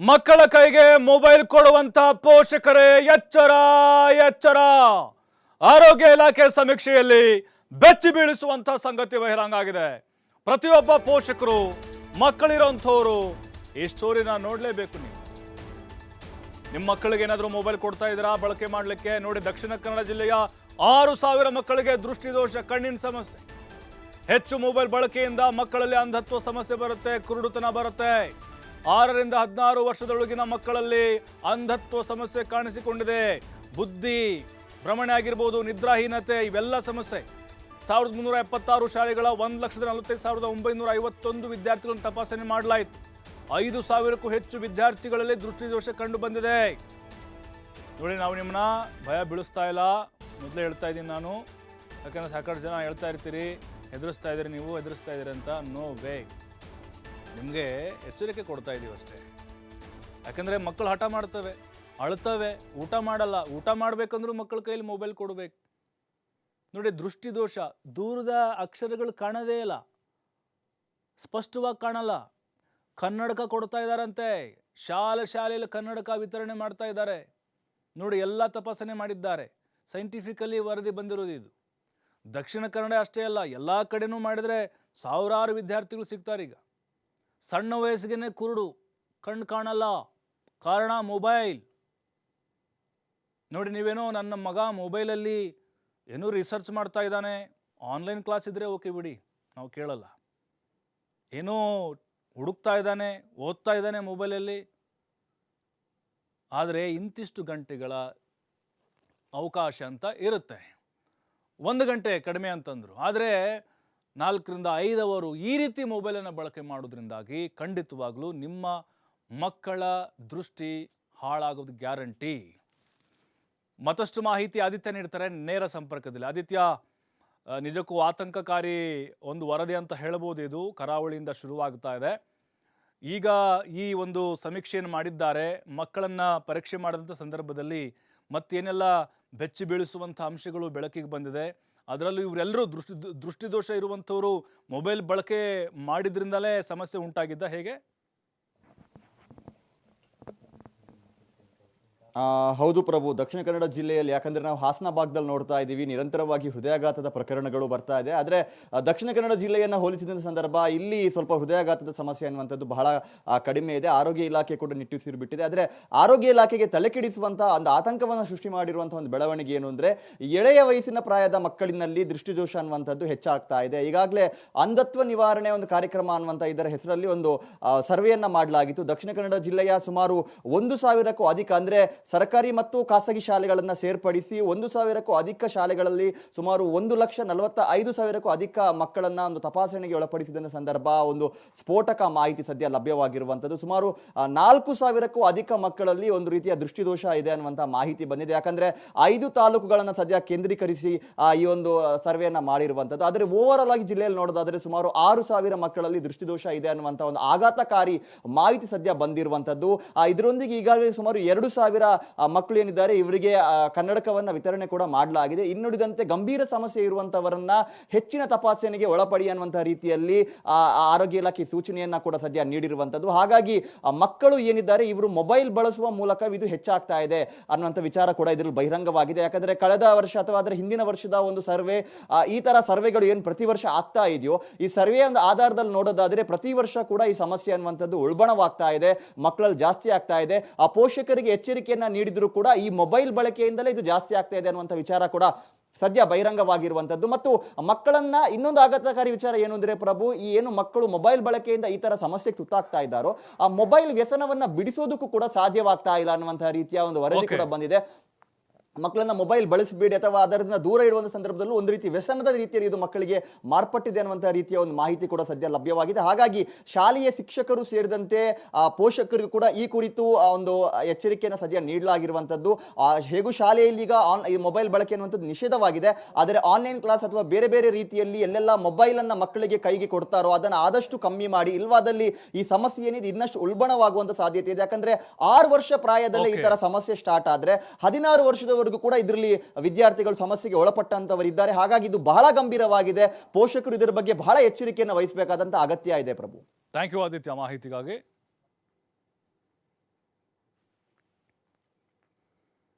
ಮಕ್ಕಳ ಕೈಗೆ ಮೊಬೈಲ್ ಕೊಡುವಂತ ಪೋಷಕರೇ, ಎಚ್ಚರ ಎಚ್ಚರ. ಆರೋಗ್ಯ ಇಲಾಖೆ ಸಮೀಕ್ಷೆಯಲ್ಲಿ ಬೆಚ್ಚಿ ಬೀಳಿಸುವಂತ ಸಂಗತಿ ಬಹಿರಂಗ ಆಗಿದೆ ಪ್ರತಿಯೊಬ್ಬ ಪೋಷಕರು, ಮಕ್ಕಳಿರೋಂಥವ್ರು, ಈ ಸ್ಟೋರಿನ ನೋಡಲೇಬೇಕು ನೀವು. ನಿಮ್ಮ ಮಕ್ಕಳಿಗೆ ಏನಾದರೂ ಮೊಬೈಲ್ ಕೊಡ್ತಾ ಇದ್ದೀರಾ, ಬಳಕೆ ಮಾಡಲಿಕ್ಕೆ, ನೋಡಿ ದಕ್ಷಿಣ ಕನ್ನಡ ಜಿಲ್ಲೆಯ ಆರು ಸಾವಿರ ಮಕ್ಕಳಿಗೆ ದೃಷ್ಟಿದೋಷ, ಕಣ್ಣಿನ ಸಮಸ್ಯೆ. ಹೆಚ್ಚು ಮೊಬೈಲ್ ಬಳಕೆಯಿಂದ ಮಕ್ಕಳಲ್ಲಿ ಅಂಧತ್ವ ಸಮಸ್ಯೆ ಬರುತ್ತೆ, ಕುರುಡುತನ ಬರುತ್ತೆ. ಆರರಿಂದ ಹದಿನಾರು ವರ್ಷದೊಳಗಿನ ಮಕ್ಕಳಲ್ಲಿ ಅಂಧತ್ವ ಸಮಸ್ಯೆ ಕಾಣಿಸಿಕೊಂಡಿದೆ. ಬುದ್ಧಿ, ಭ್ರಮಣೆ ಆಗಿರ್ಬೋದು, ನಿದ್ರಾಹೀನತೆ ಇವೆಲ್ಲ ಸಮಸ್ಯೆ. ಸಾವಿರದ ಮುನ್ನೂರ ಎಪ್ಪತ್ತಾರು ಶಾಲೆಗಳ ಒಂದು ಲಕ್ಷದ ನಲವತ್ತೈದು ಸಾವಿರದ ಒಂಬೈನೂರ ಐವತ್ತೊಂದು ವಿದ್ಯಾರ್ಥಿಗಳನ್ನು ತಪಾಸಣೆ ಮಾಡಲಾಯಿತು. ಐದು ಸಾವಿರಕ್ಕೂ ಹೆಚ್ಚು ವಿದ್ಯಾರ್ಥಿಗಳಲ್ಲಿ ದೃಷ್ಟಿದೋಷ ಕಂಡು ಬಂದಿದೆ. ನೋಡಿ, ನಾವು ನಿಮ್ಮನ್ನ ಭಯ ಬೀಳಿಸ್ತಾ ಇಲ್ಲ. ಮೊದಲೇ ಹೇಳ್ತಾ ಇದ್ದೀನಿ ನಾನು. ಯಾಕಂದರೆ ಸಾಕಷ್ಟು ಜನ ಹೇಳ್ತಾ ಇರ್ತೀರಿ, ಎದುರಿಸ್ತಾ ಇದ್ದೀರಿ ನೀವು, ಎದುರಿಸ್ತಾ ಇದ್ದೀರಿ ಅಂತ. ನೋ ವೇ ನಿಮಗೆ ಎಚ್ಚರಿಕೆ ಕೊಡ್ತಾ ಇದ್ದೀವಿ ಅಷ್ಟೇ. ಯಾಕಂದರೆ ಮಕ್ಕಳು ಹಠ ಮಾಡ್ತವೆ, ಅಳ್ತವೆ, ಊಟ ಮಾಡಲ್ಲ. ಊಟ ಮಾಡಬೇಕಂದ್ರೂ ಮಕ್ಕಳ ಕೈಯಲ್ಲಿ ಮೊಬೈಲ್ ಕೊಡಬೇಕು. ನೋಡಿ, ದೃಷ್ಟಿದೋಷ, ದೂರದ ಅಕ್ಷರಗಳು ಕಾಣದೇ ಇಲ್ಲ. ಸ್ಪಷ್ಟವಾಗಿ ಕಾಣಲ್ಲ. ಕನ್ನಡಕ ಕೊಡ್ತಾ ಇದ್ದಾರಂತೆ. ಶಾಲೆ ಶಾಲೆಯಲ್ಲಿ ಕನ್ನಡಕ ವಿತರಣೆ ಮಾಡ್ತಾ ಇದ್ದಾರೆ. ನೋಡಿ, ಎಲ್ಲ ತಪಾಸಣೆ ಮಾಡಿದ್ದಾರೆ. ಸೈಂಟಿಫಿಕಲಿ ವರದಿ ಬಂದಿರೋದು ಇದು. ದಕ್ಷಿಣ ಕನ್ನಡ ಅಷ್ಟೇ ಅಲ್ಲ, ಎಲ್ಲ ಕಡೆನೂ ಮಾಡಿದರೆ ಸಾವಿರಾರು ವಿದ್ಯಾರ್ಥಿಗಳು ಸಿಗ್ತಾರೆ ಈಗ. ಸಣ್ಣ ವಯಸ್ಸಿಗೆ ಕುರುಡು, ಕಣ್ಣು ಕಾಣಲ್ಲ. ಕಾರಣ ಮೊಬೈಲ್. ನೋಡಿ ನೀವೇನೋ ನನ್ನ ಮಗ ಮೊಬೈಲಲ್ಲಿ ಏನೋ ರಿಸರ್ಚ್ ಮಾಡ್ತಾ ಇದ್ದಾನೆ. ಆನ್ಲೈನ್ ಕ್ಲಾಸ್ ಇದ್ದರೆ ಓಕೆ ಬಿಡಿ. ನಾವು ಕೇಳಲ್ಲ. ಏನೋ ಹುಡುಕ್ತಾ ಇದ್ದಾನೆ, ಓದ್ತಾ ಇದ್ದಾನೆ ಮೊಬೈಲಲ್ಲಿ. ಆದರೆ ಇಂತಿಷ್ಟು ಗಂಟೆಗಳ ಅವಕಾಶ ಅಂತ ಇರುತ್ತೆ. ಒಂದು ಗಂಟೆ ಕಡಿಮೆ ಅಂತಂದರು. ಆದರೆ ನಾಲ್ಕರಿಂದ ಐದವರು ಈ ರೀತಿ ಮೊಬೈಲನ್ನು ಬಳಕೆ ಮಾಡೋದ್ರಿಂದಾಗಿ ಖಂಡಿತವಾಗಲೂ ನಿಮ್ಮ ಮಕ್ಕಳ ದೃಷ್ಟಿ ಹಾಳಾಗೋದು ಗ್ಯಾರಂಟಿ. ಮತ್ತಷ್ಟು ಮಾಹಿತಿ ಆದಿತ್ಯ ನೀಡ್ತಾರೆ ನೇರ ಸಂಪರ್ಕದಲ್ಲಿ. ಆದಿತ್ಯ ನಿಜಕ್ಕೂ ಆತಂಕಕಾರಿ ಒಂದು ವರದಿ ಅಂತ ಹೇಳ್ಬೋದು ಇದು. ಕರಾವಳಿಯಿಂದ ಶುರುವಾಗ್ತಾ ಇದೆ. ಈಗ ಈ ಒಂದು ಸಮೀಕ್ಷೆಯನ್ನು ಮಾಡಿದ್ದಾರೆ. ಮಕ್ಕಳನ್ನ ಪರೀಕ್ಷೆ ಮಾಡಿದಂಥ ಸಂದರ್ಭದಲ್ಲಿ ಮತ್ತೇನೆಲ್ಲ ಬೆಚ್ಚಿ ಬೀಳಿಸುವಂಥ ಅಂಶಗಳು ಬೆಳಕಿಗೆ ಬಂದಿದೆ. ಅದರಲ್ಲೂ ಇವರೆಲ್ಲರೂ ದೃಷ್ಟಿ ದೃಷ್ಟಿದೋಷ ಇರುವಂಥವರು ಮೊಬೈಲ್ ಬಳಕೆ ಮಾಡಿದ್ರಿಂದಲೇ ಸಮಸ್ಯೆ ಉಂಟಾಗಿದ್ದ ಹೇಗೆ? ಹೌದು ಪ್ರಭು, ದಕ್ಷಿಣ ಕನ್ನಡ ಜಿಲ್ಲೆಯಲ್ಲಿ, ಯಾಕಂದ್ರೆ ನಾವು ಹಾಸನ ಭಾಗದಲ್ಲಿ ನೋಡ್ತಾ ಇದ್ದೀವಿ, ನಿರಂತರವಾಗಿ ಹೃದಯಾಘಾತದ ಪ್ರಕರಣಗಳು ಬರ್ತಾ ಇದೆ. ಆದರೆ ದಕ್ಷಿಣ ಕನ್ನಡ ಜಿಲ್ಲೆಯನ್ನು ಹೋಲಿಸಿದ ಸಂದರ್ಭ, ಇಲ್ಲಿ ಸ್ವಲ್ಪ ಹೃದಯಾಘಾತದ ಸಮಸ್ಯೆ ಅನ್ನುವಂಥದ್ದು ಬಹಳ ಕಡಿಮೆ ಇದೆ. ಆರೋಗ್ಯ ಇಲಾಖೆ ಕೂಡ ನಿಟ್ಟುಸಿರು ಬಿಟ್ಟಿದೆ. ಆದರೆ, ಆರೋಗ್ಯ ಇಲಾಖೆಗೆ ತಲೆಕೆಡಿಸುವಂಥ ಒಂದು ಆತಂಕವನ್ನು ಸೃಷ್ಟಿ ಮಾಡಿರುವಂಥ ಒಂದು ಬೆಳವಣಿಗೆ ಏನು ಅಂದರೆ, ಎಳೆಯ ವಯಸ್ಸಿನ ಪ್ರಾಯದ ಮಕ್ಕಳಿನಲ್ಲಿ ದೃಷ್ಟಿದೋಷ ಅನ್ನುವಂಥದ್ದು ಹೆಚ್ಚಾಗ್ತಾ ಇದೆ. ಈಗಾಗಲೇ ಅಂಧತ್ವ ನಿವಾರಣೆ ಒಂದು ಕಾರ್ಯಕ್ರಮ ಅನ್ನುವಂಥ ಇದರ ಹೆಸರಲ್ಲಿ ಒಂದು ಸರ್ವೆಯನ್ನು ಮಾಡಲಾಗಿತ್ತು. ದಕ್ಷಿಣ ಕನ್ನಡ ಜಿಲ್ಲೆಯ ಸುಮಾರು ಒಂದು ಸಾವಿರಕ್ಕೂ ಅಧಿಕ ಅಂದ್ರೆ ಸರ್ಕಾರಿ ಮತ್ತು ಖಾಸಗಿ ಶಾಲೆಗಳನ್ನು ಸೇರ್ಪಡಿಸಿ ಒಂದು ಸಾವಿರಕ್ಕೂ ಅಧಿಕ ಶಾಲೆಗಳಲ್ಲಿ ಸುಮಾರು ಒಂದು ಲಕ್ಷ ನಲವತ್ತ ಐದು ಸಾವಿರಕ್ಕೂ ಅಧಿಕ ಮಕ್ಕಳನ್ನ ಒಂದು ತಪಾಸಣೆಗೆ ಒಳಪಡಿಸಿದ ಸಂದರ್ಭ ಒಂದು ಸ್ಫೋಟಕ ಮಾಹಿತಿ ಸದ್ಯ ಲಭ್ಯವಾಗಿರುವಂಥದ್ದು ಸುಮಾರು ನಾಲ್ಕು ಸಾವಿರಕ್ಕೂ ಅಧಿಕ ಮಕ್ಕಳಲ್ಲಿ ಒಂದು ರೀತಿಯ ದೃಷ್ಟಿದೋಷ ಇದೆ ಅನ್ನುವಂಥ ಮಾಹಿತಿ ಬಂದಿದೆ. ಯಾಕಂದ್ರೆ ಐದು ತಾಲೂಕುಗಳನ್ನು ಸದ್ಯ ಕೇಂದ್ರೀಕರಿಸಿ ಈ ಒಂದು ಸರ್ವೆಯನ್ನು ಮಾಡಿರುವಂಥದ್ದು ಆದರೆ ಓವರ್ ಆಗಿ ಜಿಲ್ಲೆಯಲ್ಲಿ ನೋಡೋದಾದ್ರೆ ಸುಮಾರು ಆರು ಸಾವಿರ ಮಕ್ಕಳಲ್ಲಿ ದೃಷ್ಟಿದೋಷ ಇದೆ ಅನ್ನುವಂಥ ಒಂದು ಆಘಾತಕಾರಿ ಮಾಹಿತಿ ಸದ್ಯ ಬಂದಿರುವಂಥದ್ದು ಇದರೊಂದಿಗೆ ಈಗಾಗಲೇ ಸುಮಾರು ಎರಡು ಸಾವಿರ ಮಕ್ಕಳು ಏನಿದ್ದಾರೆ, ಇವರಿಗೆ ಕನ್ನಡಕವನ್ನು ವಿತರಣೆ ಕೂಡ ಮಾಡಲಾಗಿದೆ. ಇನ್ನುಳಿದಂತೆ ಗಂಭೀರ ಸಮಸ್ಯೆ ಇರುವಂತವರನ್ನ ಹೆಚ್ಚಿನ ತಪಾಸಣೆಗೆ ಒಳಪಡಿ ಅನ್ನುವಂತಹ ರೀತಿಯಲ್ಲಿ ಆರೋಗ್ಯ ಇಲಾಖೆ ಸೂಚನೆಯನ್ನ ಕೂಡ ಸದ್ಯ ನೀಡಿರುವಂಥದ್ದು. ಹಾಗಾಗಿ ಮಕ್ಕಳು ಏನಿದ್ದಾರೆ, ಇವರು ಮೊಬೈಲ್ ಬಳಸುವ ಮೂಲಕ ಇದು ಹೆಚ್ಚಾಗ್ತಾ ಇದೆ ಅನ್ನುವಂಥ ವಿಚಾರ ಕೂಡ ಇದರಲ್ಲಿ ಬಹಿರಂಗವಾಗಿದೆ. ಯಾಕಂದ್ರೆ, ಕಳೆದ ವರ್ಷ ಅಥವಾ ಅದರ ಹಿಂದಿನ ವರ್ಷದ ಒಂದು ಸರ್ವೆ ಈ ತರ ಸರ್ವೆಗಳು ಏನು ಪ್ರತಿ ವರ್ಷ ಆಗ್ತಾ ಇದೆಯೋ, ಈ ಸರ್ವೆ ಒಂದು ಆಧಾರದಲ್ಲಿ ನೋಡೋದಾದ್ರೆ ಪ್ರತಿ ವರ್ಷ ಕೂಡ ಈ ಸಮಸ್ಯೆ ಅನ್ನುವಂಥದ್ದು ಉಳ್ಬಣವಾಗ್ತಾ ಇದೆ. ಮಕ್ಕಳಲ್ಲಿ ಜಾಸ್ತಿ ಆಗ್ತಾ ಇದೆ. ಆ ಪೋಷಕರಿಗೆ ಎಚ್ಚರಿಕೆಯನ್ನ ನೀಡಿದ್ರು ಕೂಡ ಈ ಮೊಬೈಲ್ ಬಳಕೆಯಿಂದಲೇ ಇದು ಜಾಸ್ತಿ ಆಗ್ತಾ ಇದೆ ಅನ್ನುವಂಥ ವಿಚಾರ ಕೂಡ ಸದ್ಯ ಬಹಿರಂಗವಾಗಿರುವಂಥದ್ದು. ಮತ್ತು ಮಕ್ಕಳನ್ನ ಇನ್ನೊಂದು ಆಘಾತಕಾರಿ ವಿಚಾರ ಏನು ಅಂದ್ರೆ ಪ್ರಭು ಈ ಏನು ಮಕ್ಕಳು ಮೊಬೈಲ್ ಬಳಕೆಯಿಂದ ಈ ತರ ಸಮಸ್ಯೆಗೆ ತುತ್ತಾಗ್ತಾ ಇದ್ದಾರೋ ಆ ಮೊಬೈಲ್ ವ್ಯಸನವನ್ನ ಬಿಡಿಸೋದಕ್ಕೂ ಕೂಡ ಸಾಧ್ಯವಾಗ್ತಾ ಇಲ್ಲ ಅನ್ನುವಂತಹ ರೀತಿಯ ಒಂದು ವರದಿ ಕೂಡ ಬಂದಿದೆ. ಮಕ್ಕಳನ್ನ ಮೊಬೈಲ್ ಬಳಸಬೇಡಿ ಅಥವಾ ಅದರಿಂದ ದೂರ ಇಡುವಂಥ ಸಂದರ್ಭದಲ್ಲೂ ಒಂದು ರೀತಿ ವ್ಯಸನದ ರೀತಿಯಲ್ಲಿ ಇದು ಮಕ್ಕಳಿಗೆ ಮಾರ್ಪಟ್ಟಿದೆ ಅನ್ನುವಂತಹ ರೀತಿಯ ಒಂದು ಮಾಹಿತಿ ಕೂಡ ಸದ್ಯ ಲಭ್ಯವಾಗಿದೆ. ಹಾಗಾಗಿ ಶಾಲೆಯ ಶಿಕ್ಷಕರು ಸೇರಿದಂತೆ ಆ, ಪೋಷಕರಿಗೂ ಕೂಡ ಈ ಕುರಿತು ಒಂದು ಎಚ್ಚರಿಕೆಯನ್ನು ಸದ್ಯ ನೀಡಲಾಗಿರುವಂಥದ್ದು ಆ, ಹೇಗೂ ಶಾಲೆಯಲ್ಲಿ ಈಗ ಆನ್ ಈ ಮೊಬೈಲ್ ಬಳಕೆ ಅನ್ನುವಂಥದ್ದು ನಿಷೇಧವಾಗಿದೆ. ಆದರೆ ಆನ್ಲೈನ್ ಕ್ಲಾಸ್ ಅಥವಾ ಬೇರೆ ಬೇರೆ ರೀತಿಯಲ್ಲಿ ಎಲ್ಲೆಲ್ಲ ಮೊಬೈಲ್ ಅನ್ನ ಮಕ್ಕಳಿಗೆ ಕೈಗೆ ಕೊಡ್ತಾರೋ ಅದನ್ನು ಆದಷ್ಟು ಕಮ್ಮಿ ಮಾಡಿ ಇಲ್ವಾದಲ್ಲಿ ಈ ಸಮಸ್ಯೆ ಏನಿದೆ ಇನ್ನಷ್ಟು ಉಲ್ಬಣವಾಗುವಂತ ಸಾಧ್ಯತೆ ಇದೆ. ಯಾಕಂದ್ರೆ ಆರು ವರ್ಷ ಪ್ರಾಯದಲ್ಲೇ ಈ. ತರ ಸಮಸ್ಯೆ ಸ್ಟಾರ್ಟ್ ಆದ್ರೆ ಹದಿನಾರು ವರ್ಷದವರೆಗೂ ಕೂಡ ಇದರಲ್ಲಿ ವಿದ್ಯಾರ್ಥಿಗಳು ಸಮಸ್ಯೆಗೆ ಒಳಪಟ್ಟಂತವರಿದ್ದಾರೆ ಹಾಗಾಗಿ ಇದು ಬಹಳ ಗಂಭೀರವಾಗಿದೆ. ಪೋಷಕರು ಇದರ ಬಗ್ಗೆ ಬಹಳ ಎಚ್ಚರಿಕೆಯನ್ನು ವಹಿಸಬೇಕಾದಂತ ಅಗತ್ಯ ಇದೆ ಪ್ರಭು. ಥ್ಯಾಂಕ್ ಯು ಆದಿತ್ಯ ಮಾಹಿತಿಗಾಗಿ.